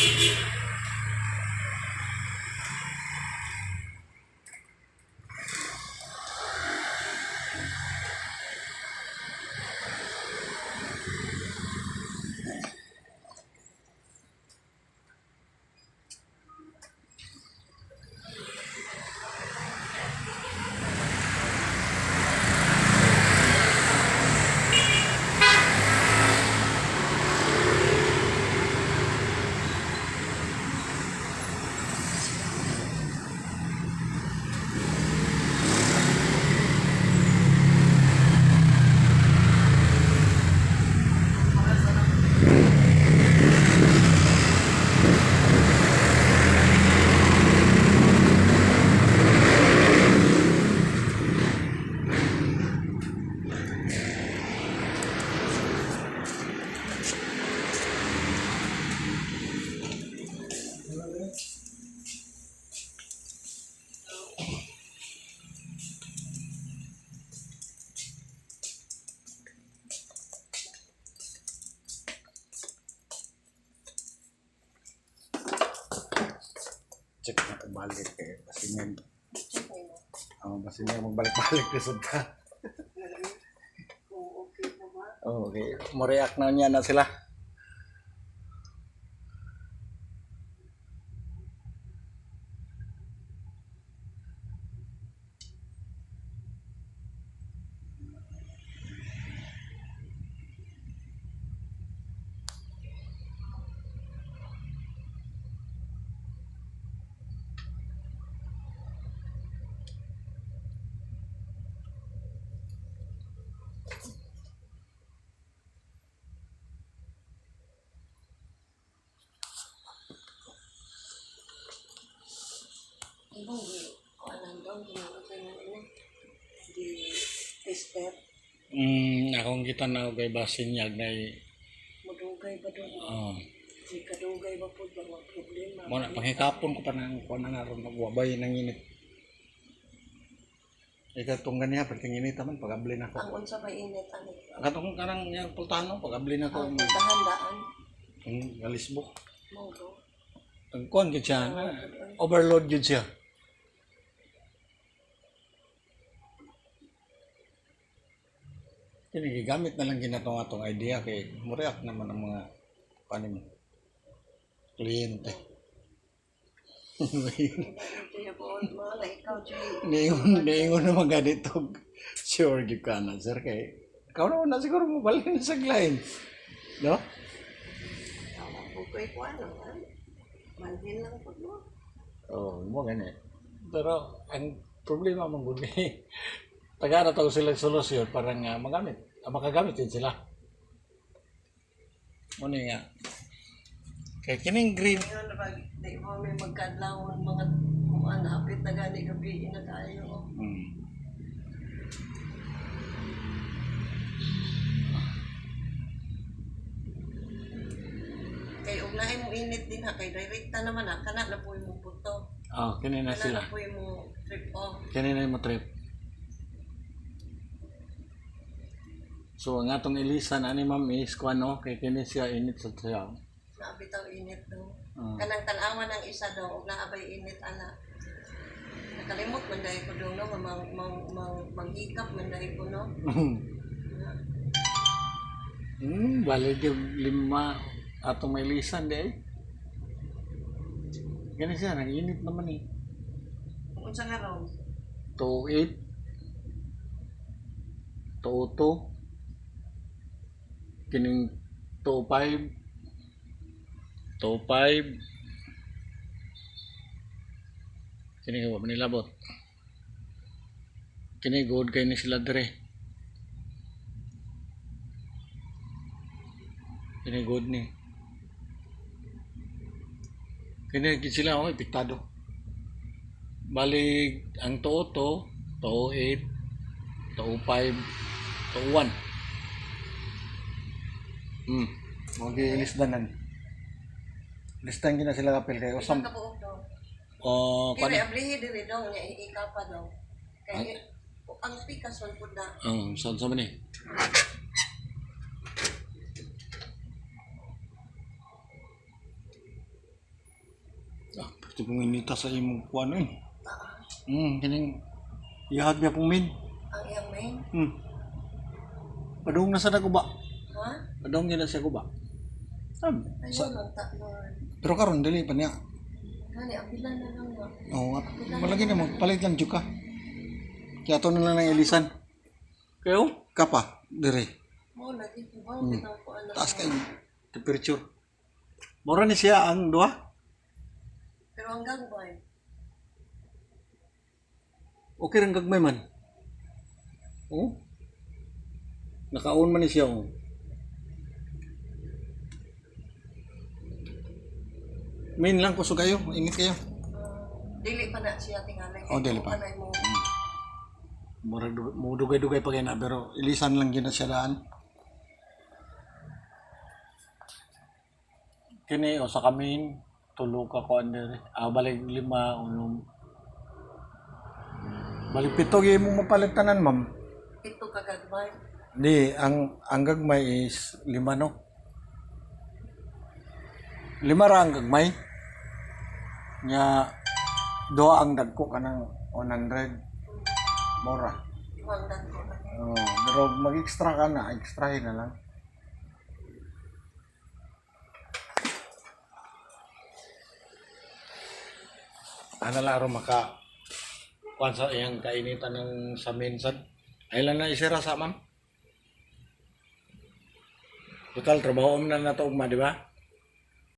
Thank you. Check na kung balik kayo. Kasi nga, oh, kasi nga magbalik-balik resulta. Kung okay na ba? Okay. Mo-react na niya na sila. Ginagawa ko na ina. Di, tester, Hmm, akong kita na kay Basinyag na madugay ba doon? oh, Di kadugay ba po ba mga problema? mo na panghikapon ko pa nang kuan na ron magwabay nang init. Ika tong ganiya pag init man pagabli na ko. Ang unsa ba init, ano? Katong kanang yang pultano pagabli na ko Ang pagdahandaan, ang galisbo. mo do. Ang kuan gid siya, overload gid siya. Kini gigamit na lang ginatong atong idea kay mureak naman ang mga paano mo kliyente. Kaya. Niingon, niingon naman ganito. Sure, gid ka na, sir. Kay, ikaw na siguro mo balik na sa client. No? Kayo ko, ano? Manhin lang po? Oo, oh, mo gani. Pero ang problema mong guni, taga na to sila solusyon para nga magamit. Ah, makagamit din sila. Muna nga. Kaya kining green, Ngayon di mo may magkadlaw ng mga mga napit na gani gabi na tayo. oh. hmm. Kay ugnahin mo init din ha, kay direkta naman ha, kana na po yung puto. oh, kini na Kana sila. na po yung trip off. Kini na mo trip. So, ang atong ilisan, ani ma'am is, kung ano, kay kini siya init sa siya. Nabitaw init do. Ah. Kanang tanawan ng isa daw, ug naabay init ana. Nakalimot man dahil ko doon, no? Mang, mang, mang, manghikap man dahil ko, no? Hmm, balik yung lima atong may lisan di ay. Ganun siya, nag-init naman eh. Kung sa nga raw, 2-8, 2-2, kining 2-5, 2-5, kining wa manilabot. Kini good kay ni sila dire. Kini good ni. Kini sila oh, piktado. Balik ang to to, to 8, to 5, to 1. Hmm. Mo gi lisdanan. Listan gina sila kapil kay isang usam. Oh, Kaya kan. ablihi diri daw, niya iika pa daw. Kaya ang pikas man po na, Oh, saan sa man eh? Gusto mong inita sa imong kuwan eh. Hmm, kining ihag niya pong min. Ang iyang main. Hmm. Padung na sa ko ba? Ha? Padung niya na siya ko ba? Ah, sa, ang tatlon. pero karon dili pa niya. Gani, ang bilan na lang? Oo nga. Malagi na magpalit lang juga. Kaya ito na lang ng ilisan. Kayo? Kapa, dire. Mo, lagi ko ba? Ko anak. Taas kayo. Temperature. Mura ni siya ang duha. Pero ang gagawin, Okay rin gagmay man. Oo. Nakaon man ni siya. Oh. Main lang kuso kayo. Ingat kayo. dili pa na siya tingali. Oh, dili pa. Panay mo. Murag dug- mo dugay-dugay pa kayo na pero ilisan lang gina siya daan. Kini o sa kamin tulo ka ko under. Ah balik lima unom. Balik pito gyud mo mapalitanan ma'am. Ito kagagawin. Di ang ang gagmay is lima no. Lima ra ang gagmay. Nya doa ang dagko 100. Iwang dan ko na. Oh, pero mag-extra ka na, extrahin na lang. Ano laro maka kuan sa iyang kainitan ng sa minsan. Ay na isira sa ma'am. Total trabaho na na to ugma, di ba?